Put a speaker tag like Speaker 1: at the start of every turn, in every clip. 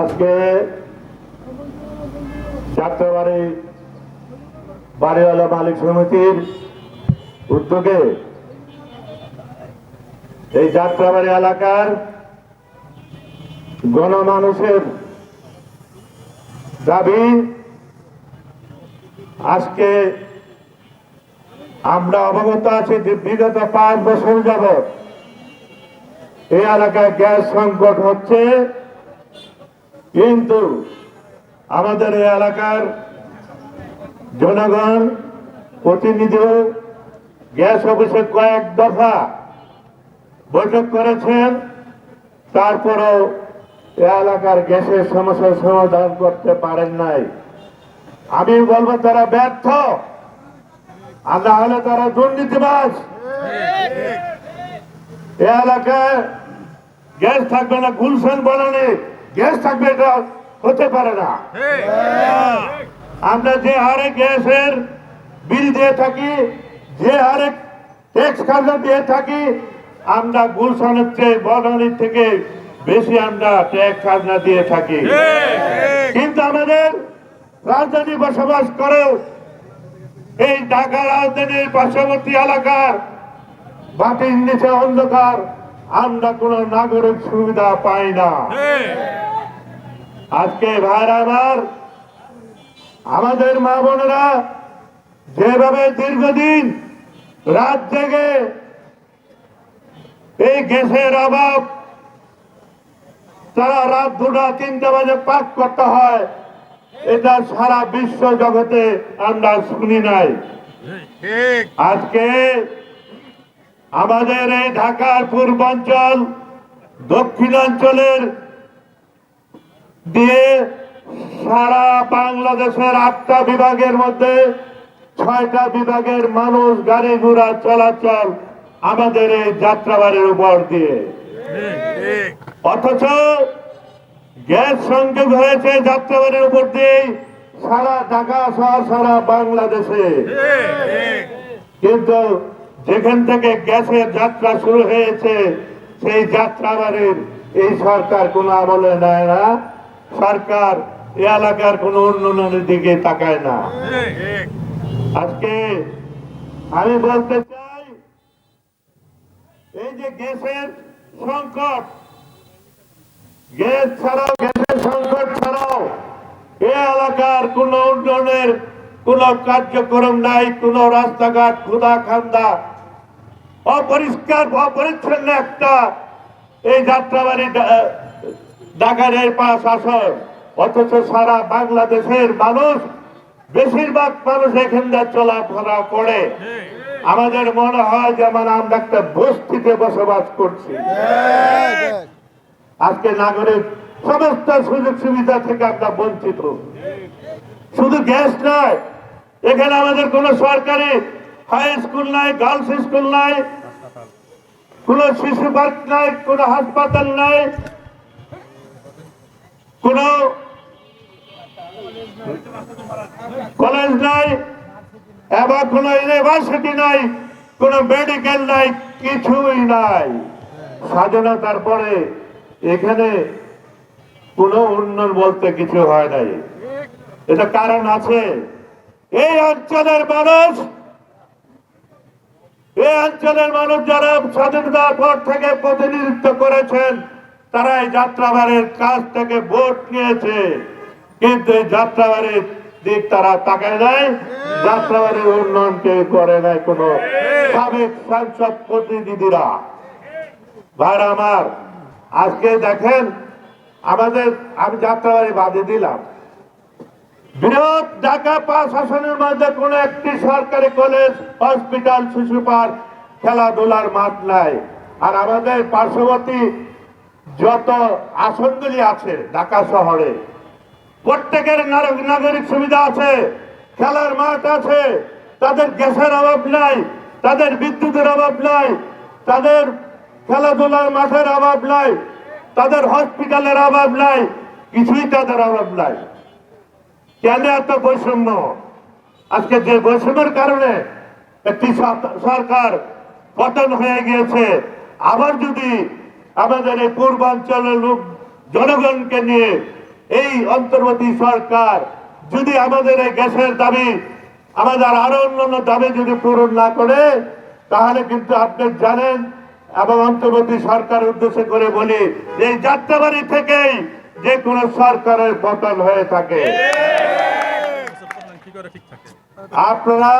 Speaker 1: আজকে যাত্রাবাড়ি বাড়িওয়ালা মালিক সমিতির উদ্যোগে এই যাত্রাবাড়ি এলাকার গণমানুষের দাবি, আজকে আমরা অবগত আছি যে বিগত পাঁচ বছর যাবৎ এই এলাকায় গ্যাস সংকট হচ্ছে। কিন্তু আমাদের এই এলাকার জনগণ প্রতিনিধি গ্যাস অফিসে কয়েক দফা বৈঠক করেছেন তারপরও এলাকার গ্যাসের সমস্যার সমাধান করতে পারেন নাই। আমি বলব তারা ব্যর্থ। আর না হলে তারা দুর্নীতিবাজ। এ এলাকায় গ্যাস থাকবে না গুলশান বলেনি গ্যাস থাকবে এটা হতে পারে না। আমরা যে হারে গ্যাসের বিল দিয়ে থাকি যে হারে ট্যাক্স খাজনা দিয়ে থাকি আমরা গুলশানের চেয়ে বনানীর থেকে বেশি আমরা ট্যাক্স খাজনা দিয়ে থাকি। কিন্তু আমাদের রাজধানী বসবাস করেও এই ঢাকা রাজধানীর পার্শ্ববর্তী এলাকার বাতির নিচে অন্ধকার আমরা কোন নাগরিক সুবিধা পাই না। আজকে ভাইরা আমার আমাদের মা বোনেরা যেভাবে দীর্ঘদিন রাত জেগে এই গ্যাসের অভাব তারা রাত দুটা তিনটা বাজে পাক করতে হয় এটা সারা বিশ্ব জগতে আমরা শুনি নাই। আজকে আমাদের এই ঢাকার পূর্বাঞ্চল দক্ষিণাঞ্চলের দিয়ে সারা বাংলাদেশের আটটা বিভাগের মধ্যে ছয়টা বিভাগের মানুষ গাড়ি ঘোড়া চলাচল আমাদের এই যাত্রাবাড়ির উপর দিয়ে। অথচ গ্যাস সংযোগ হয়েছে যাত্রাবাড়ির উপর দিয়ে সারা ঢাকা সহ সারা বাংলাদেশে। কিন্তু যেখান থেকে গ্যাসের যাত্রা শুরু হয়েছে, সেই যাত্রাবাড়ির এই সরকার কোনো আমলে নেয় না। সরকার এলাকার কোনো উন্নয়নের দিকে তাকায় না। আজকে আমি বলতে চাই, এই যে গ্যাসের সংকট, গ্যাস ছাড়াও, গ্যাসের সংকট ছাড়াও এ এলাকার কোন উন্নয়নের কোন কার্যক্রম নাই, কোন রাস্তাঘাট খুদা খান্দা অপরিষ্কার, অপরিচ্ছন্ন একটা এই যাত্রাবাড়ি, ডা- ঢাকার এই পাঁচ আসন অথচ সারা বাংলাদেশের মানুষ, বেশিরভাগ মানুষ এখানকার চলাফেরা করে। আমাদের মনে হয় যেমন আমরা একটা বস্তিতে বসবাস করছি। আজকে নাগরিক, সমস্ত সুযোগ সুবিধা থেকে আমরা বঞ্চিত। শুধু গ্যাস নয়, এখানে আমাদের কোন সরকারি হাই স্কুল নাই, গার্লস স্কুল নাই, কোন শিশু পার্ক নাই, কোন হাসপাতাল নাই, কোন কলেজ নাই এবং কোন ইউনিভার্সিটি নাই, কোন মেডিকেল নাই, কিছুই নাই। স্বাধীনতার পরে এখানে কোনো উন্নয়ন বলতে কিছু হয় নাই। এটা কারণ আছে। এই অঞ্চলের মানুষ এই অঞ্চলের মানুষ যারা স্বাধীনতার পর থেকে প্রতিনিধিত্ব করেছেন, তারা এই যাত্রাবাড়ির কাছ থেকে ভোট নিয়েছে। কিন্তু এই যাত্রাবাড়ির দিক তারা তাকায় নাই, যাত্রাবাড়ির উন্নয়ন কেউ করে নাই কোন সাবেক সাংসদ প্রতিনিধিরা। ভাইরা আমার, আজকে দেখেন, আমাদের, আমি যাত্রাবাড়ি বাদে দিলাম। বৃহৎ ঢাকা পাঁচ আসনের মধ্যে কোন একটি সরকারি কলেজ, হসপিটাল, শিশু পার্ক, খেলাধুলার মাঠ নাই। আর আমাদের পার্শ্ববর্তী যত আসনগুলি আছে ঢাকা শহরে, প্রত্যেকের নাগরিক সুবিধা আছে, খেলার মাঠ আছে, তাদের গ্যাসের অভাব নাই, তাদের বিদ্যুতের অভাব নাই, তাদের খেলাধুলার মাঠের অভাব নাই, তাদের হসপিটালের অভাব নাই, কিছুই তাদের অভাব নাই। কেন এত বৈষম্য? আজকে যে বৈষম্যের কারণে একটি সরকার পতন হয়ে গিয়েছে, আবার যদি আমাদের এই পূর্বাঞ্চলের লোক জনগণকে নিয়ে এই অন্তর্বর্তী সরকার যদি আমাদের এই গ্যাসের দাবি, আমাদের আরও অন্যান্য দাবি যদি পূরণ না করে, তাহলে কিন্তু আপনি জানেন এবং অন্তর্বর্তী সরকার উদ্দেশ্য করে বলি, এই যাত্রাবাড়ি থেকেই যে কোনো সরকারের পতন হয়ে থাকে। আপনারা,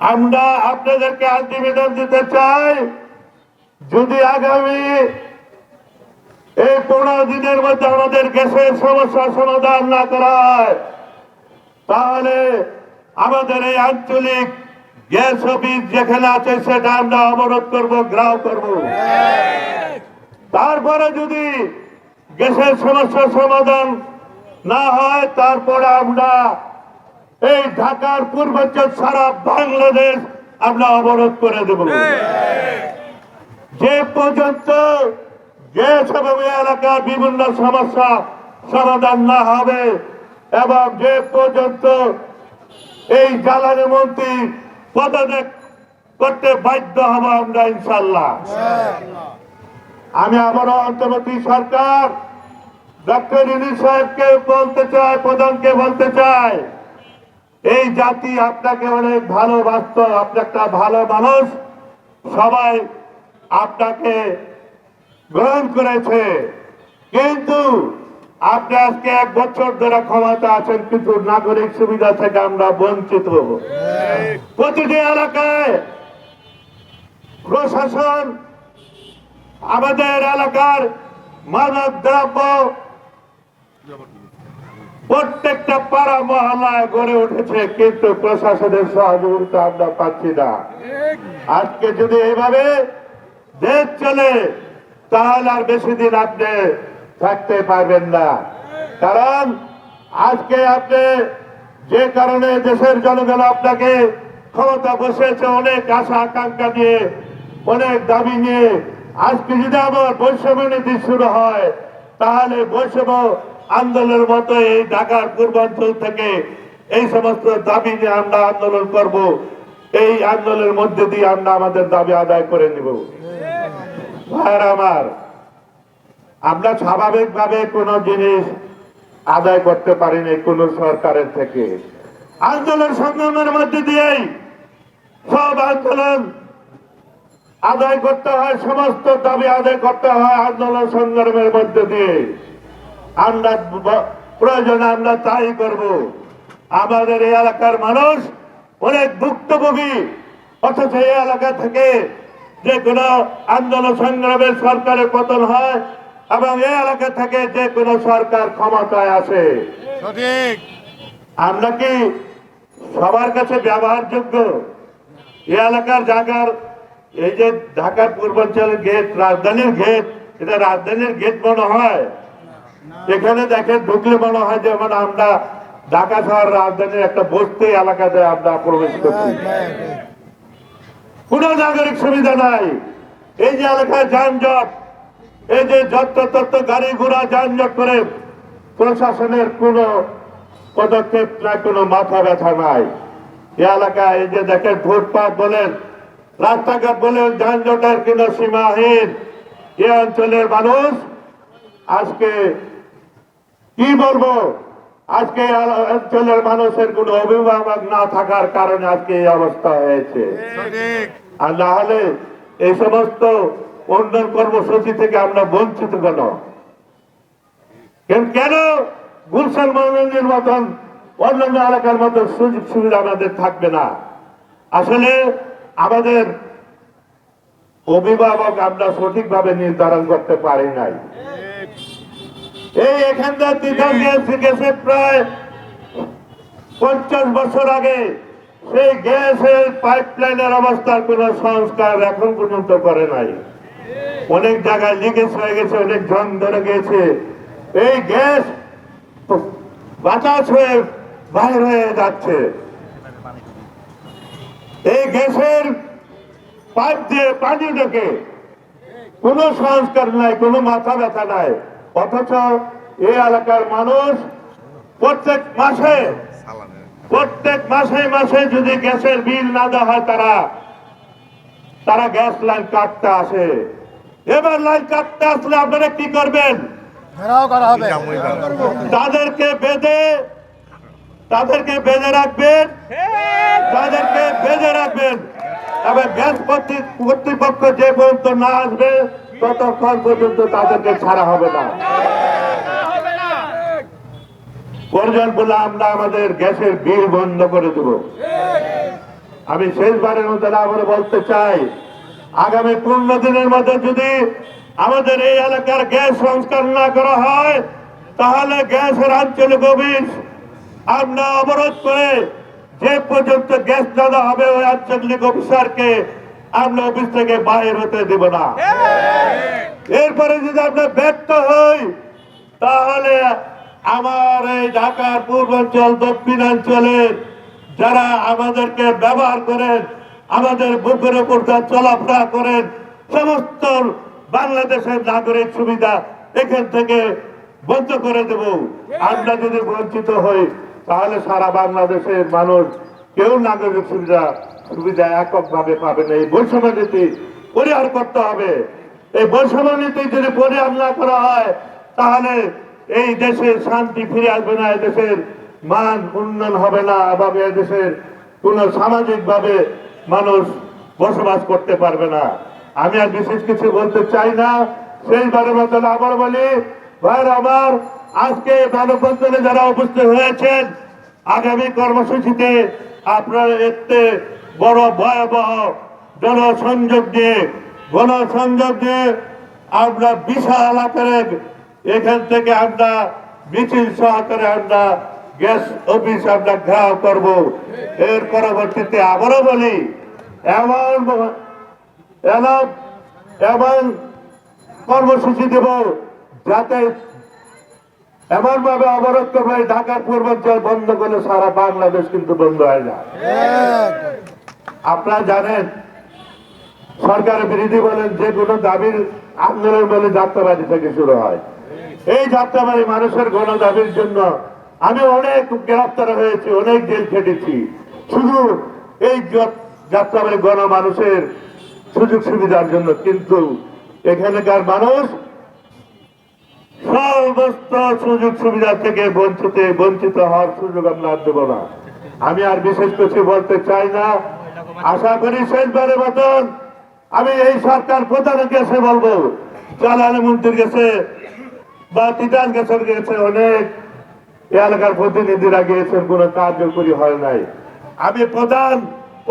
Speaker 1: আমরা আপনাদেরকে আলটিমেটাম দিতে চাই, যদি আগামী এই পনেরো দিনের মধ্যে আমাদের গ্যাসের সমস্যার সমাধান না করা হয়, তাহলে আমাদের এই আঞ্চলিক গ্যাস অফিস যেখানে আছে, সেটা আমরা অবরোধ করব গ্রাহ করব। তারপরে যদি গ্যাসের সমস্যার সমাধান না হয় তারপরে আমরা এই ঢাকার পূর্বাঞ্চল সারা বাংলাদেশ আমরা অবরোধ করে দেব। যে পর্যন্ত গ্যাস এবং এলাকার বিভিন্ন সমস্যা সমাধান না হবে এবং যে পর্যন্ত এই জ্বালানি মন্ত্রী পদত্যাগ করতে বাধ্য হব আমরা ইনশাল্লাহ আমি আবারও অন্তর্বর্তী সরকার। ডক্টর ইউনি সাহেবকে বলতে চাই প্রধানকে বলতে চাই এই জাতি আপনাকে অনেক ভালোবাসত আপনি একটা ভালো মানুষ। সবাই আপনাকে গ্রহণ করেছে। কিন্তু আপনি আজকে এক বছর ধরে ক্ষমতা আছেন কিন্তু নাগরিক সুবিধা থেকে আমরা বঞ্চিত। প্রতিটি এলাকায় প্রশাসন আমাদের এলাকার মাদক দ্রব্য প্রত্যেকটা পাড়া মহল্লায় গড়ে উঠেছে, কিন্তু প্রশাসনের সহযোগিতা আমরা পাচ্ছি না। আজকে যদি এইভাবে দেশ চলে, তাহলে আর বেশি দিন আপনি থাকতে পারবেন না। কারণ আজকে আপনি যে কারণে দেশের জনগণ আপনাকে ক্ষমতা বসেছে অনেক আশা আকাঙ্ক্ষা নিয়ে, অনেক দাবি নিয়ে আজকে যদি আবার বৈষম্য নীতি শুরু হয়, তাহলে বৈষম্য আন্দোলনের মতো এই ঢাকার পূর্বাঞ্চল থেকে এই সমস্ত দাবি যে আমরা আন্দোলন করব, এই আন্দোলনের মধ্যে দিয়ে আমরা আমাদের দাবি আদায় করে নিব। আমার, আমরা স্বাভাবিকভাবে কোনো জিনিস আদায় করতে পারিনি কোন সরকারের থেকে। আন্দোলন সংগ্রামের মধ্যে দিয়েই সব আন্দোলন আদায় করতে হয় সমস্ত দাবি আদায় করতে হয় আন্দোলন সংগ্রামের মধ্যে দিয়ে। আমরা প্রয়োজনে আমরা তাই করব। আমাদের এই এলাকার মানুষ অনেক ভুক্তভোগী অথচ এই এলাকা থেকে যে কোনো আন্দোলন সংগ্রামের সরকারের পতন হয় এবং এই এলাকা থেকে যে কোনো সরকার ক্ষমতায় আসে। আমরা কি সবার কাছে ব্যবহারযোগ্য? এই এলাকার জায়গার এই যে ঢাকার পূর্বাঞ্চলের গেট, রাজধানীর গেট, এটা রাজধানীর গেট মনে হয়। এখানে দেখেন ঢুকলে মনে হয় যেমন আমরা ঢাকা শহর রাজধানীর একটা বস্তি এলাকাতে আমরা প্রবেশ করছি। কোন নাগরিক সুবিধা নাই। এই যে এলাকায় যানজট, এই যে যত তত গাড়ি ঘোড়া যানজট করে, প্রশাসনের কোনো পদক্ষেপ নাই, কোনো মাথা ব্যথা নাই। এই এলাকায় এই যে দেখেন ফুটপাথ বলেন রাস্তাঘাট বলেন যানজটের কোনো সীমাহীন। এ অঞ্চলের মানুষ আজকে কি বলব? আজকে অঞ্চলের মানুষের কোনো অভিভাবক না থাকার কারণে আজকে এই অবস্থা হয়েছে। আর না হলে এই সমস্ত উন্নয়ন কর্মসূচি থেকে আমরা বঞ্চিত কেন? কেন- কেন গুলশান মনোরঞ্জনের মতন অন্যান্য এলাকার মতো সুযোগ সুবিধা আমাদের থাকবে না? আসলে আমাদের অভিভাবক আমরা সঠিকভাবে নির্ধারণ করতে পারি নাই। এই এখানকার গ্যাস গেছে প্রায় পঞ্চাশ বছর আগে সেই গ্যাসের পাইপ লাইনের অবস্থার কোন সংস্কার এখন পর্যন্ত করে নাই। অনেক জায়গায় লিকেজ হয়ে গেছে, অনেক জং ধরে গেছে। এই গ্যাস বাতাস হয়ে বাইর হয়ে যাচ্ছে। এই গ্যাসের পাইপ দিয়ে পানি ঢোকে কোনো সংস্কার নাই কোনো মাথা ব্যথা নাই। অথচ এই এলাকার মানুষ প্রত্যেক মাসে প্রত্যেক মাসে মাসে যদি গ্যাসের বিল না দেওয়া হয় তারা তারা গ্যাস লাইন কাটতে আসে। এবার লাইন কাটতে আসলে আপনারা কি করবেন?
Speaker 2: ঘেরাও করা হবে।
Speaker 1: তাদেরকে বেঁধে তাদেরকে বেঁধে রাখবেন। তাদেরকে বেঁধে রাখবেন। তবে গ্যাস কর্তৃ- কর্তৃপক্ষ যে পর্যন্ত না আসবে, ততক্ষণ পর্যন্ত তাদেরকে ছাড়া হবে না। প্রয়োজন বলে আমরা আমাদের গ্যাসের বিল বন্ধ করে দেব। আমি শেষবারের মধ্যে আবার বলতে চাই, আগামী পনেরো দিনের মধ্যে যদি আমাদের এই এলাকার গ্যাস সংস্কার না করা হয়, তাহলে গ্যাসের আঞ্চলিক অফিস আমরা অবরোধ করে যে পর্যন্ত গ্যাস দেওয়া হবে, ওই আঞ্চলিক অফিসারকে আমরা অফিস থেকে বাইর হতে দেব না। এরপরে যদি আমরা ব্যর্থ হই, তাহলে আমার এই ঢাকার পূর্বাঞ্চল, দক্ষিণাঞ্চলের যারা আমাদেরকে ব্যবহার করেন, আমাদের বুকের উপর চলাফেরা করেন, সমস্ত বাংলাদেশের নাগরিক সুবিধা এখান থেকে বন্ধ করে দেব। আমরা যদি বঞ্চিত হই তাহলে সারা বাংলাদেশের মানুষ কেউ নাগরিক সুবিধা সুবিধা এককভাবে পাবে না। এই বৈষম্য নীতি পরিহার করতে হবে। এই বৈষম্য নীতি যদি পরিহার না করা হয়, তাহলে এই দেশের শান্তি ফিরে আসবে না দেশের মান উন্নয়ন হবে না এই দেশের কোন সামাজিক ভাবে মানুষ বসবাস করতে পারবে না। আমি আর বিশেষ কিছু বলতে চাই না। শেষবারের মতন আবার বলি, ভাইয়ের, আমার আজকে মানববন্ধনে যারা উপস্থিত হয়েছেন, আগামী কর্মসূচিতে আপনারা এতে বড় ভয়াবহ জনসংযোগ দিয়ে, গণসংযোগ দিয়ে আমরা বিশাল আকারে এখান থেকে আমরা মিছিল সহকারে আমরা গ্যাস অফিস আমরা ঘেরাও করব। এর পরবর্তীতে আবারও বলি, এমন এমন কর্মসূচি দেব যাতে এমন ভাবে অবরোধ করবে ঢাকার পূর্বাঞ্চল বন্ধ করলে সারা বাংলাদেশ কিন্তু বন্ধ হয় না। আপনারা জানেন, সরকারের বিরোধী বলেন যে কোনো দাবির আন্দোলন বলে যাত্রাবাড়ি থেকে শুরু হয়। এই যাত্রাবাড়ি মানুষের গণ দাবির জন্য আমি অনেক গ্রেফতার হয়েছি, অনেক জেল খেটেছি। শুধু এই যাত্রাবাড়ি গণ মানুষের সুযোগ সুবিধার জন্য, কিন্তু এখানকার মানুষ সমস্ত সুযোগ সুবিধা থেকে বঞ্চিত বঞ্চিত হওয়ার সুযোগ আমরা আর দেবো না। আমি আর বিশেষ কিছু বলতে চাই না। আশা করি শেষবারের মতন আমি এই সরকার প্রধানের কাছে বলব। জ্বালানি মন্ত্রীর কাছে বা তিতাস গাছের গেছে অনেক। এলাকার প্রতিনিধিরা গিয়েছেন, কোন কার্যকরী হয় নাই। আমি প্রধান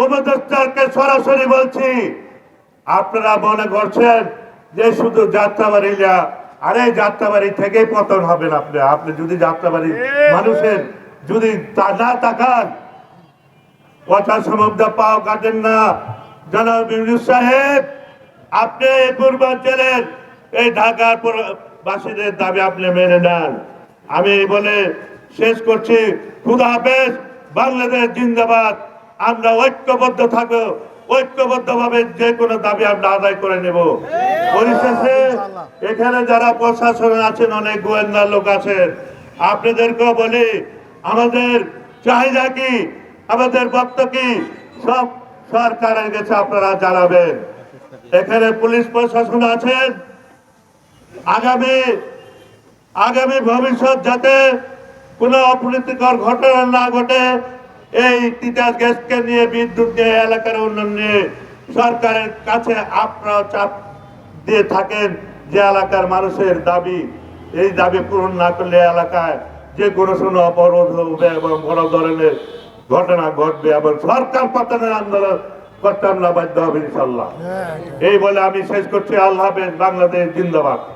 Speaker 1: উপদেষ্টাকে সরাসরি বলছি, আপনারা মনে করছেন যে শুধু যাত্রা যাত্রাবাড়িরা আরে যাত্রাবাড়ি থেকেই পতন হবেন আপনি। আপনি যদি যাত্রাবাড়ি মানুষের যদি না তাকান কথা সমুদ্র পাও কাটেন না। জনাব সাহেব আপনি এই পূর্বাঞ্চলের এই ঢাকার বাসীদের দাবি আপনি মেনে নেন। আমি বলে শেষ করছি। খুদা হাফেজ বাংলাদেশ জিন্দাবাদ। আমরা ঐক্যবদ্ধ থাকব। ঐক্যবদ্ধ ভাবে যে কোনো দাবি আমরা আদায় করে নেব। পরিশেষে এখানে যারা প্রশাসন আছেন, অনেক গোয়েন্দা লোক আছেন, আপনাদেরকেও বলি, আমাদের চাহিদা কি? আমাদের বক্তব্য কি? সব সরকারের কাছে আপনারা জানাবেন। এখানে পুলিশ প্রশাসন আছেন। আগামী আগামী ভবিষ্যৎ যাতে কোনো অপ্রীতিকর ঘটনা না ঘটে এই তিতাস গ্যাসকে নিয়ে বিদ্যুৎ নিয়ে এলাকার উন্নয়ন নিয়ে সরকারের কাছে আপনারা চাপ দিয়ে থাকেন যে এলাকার মানুষের দাবি। এই দাবি পূরণ না করলে এলাকায় যে কোনো সময় অবরোধ হবে এবং বড় ধরনের ঘটনা ঘটবে এবং সরকার পতনের আন্দোলন করতে আমরা বাধ্য হবে ইনশাল্লাহ এই বলে আমি শেষ করছি। আল্লাহ হাফেজ বাংলাদেশ জিন্দাবাদ।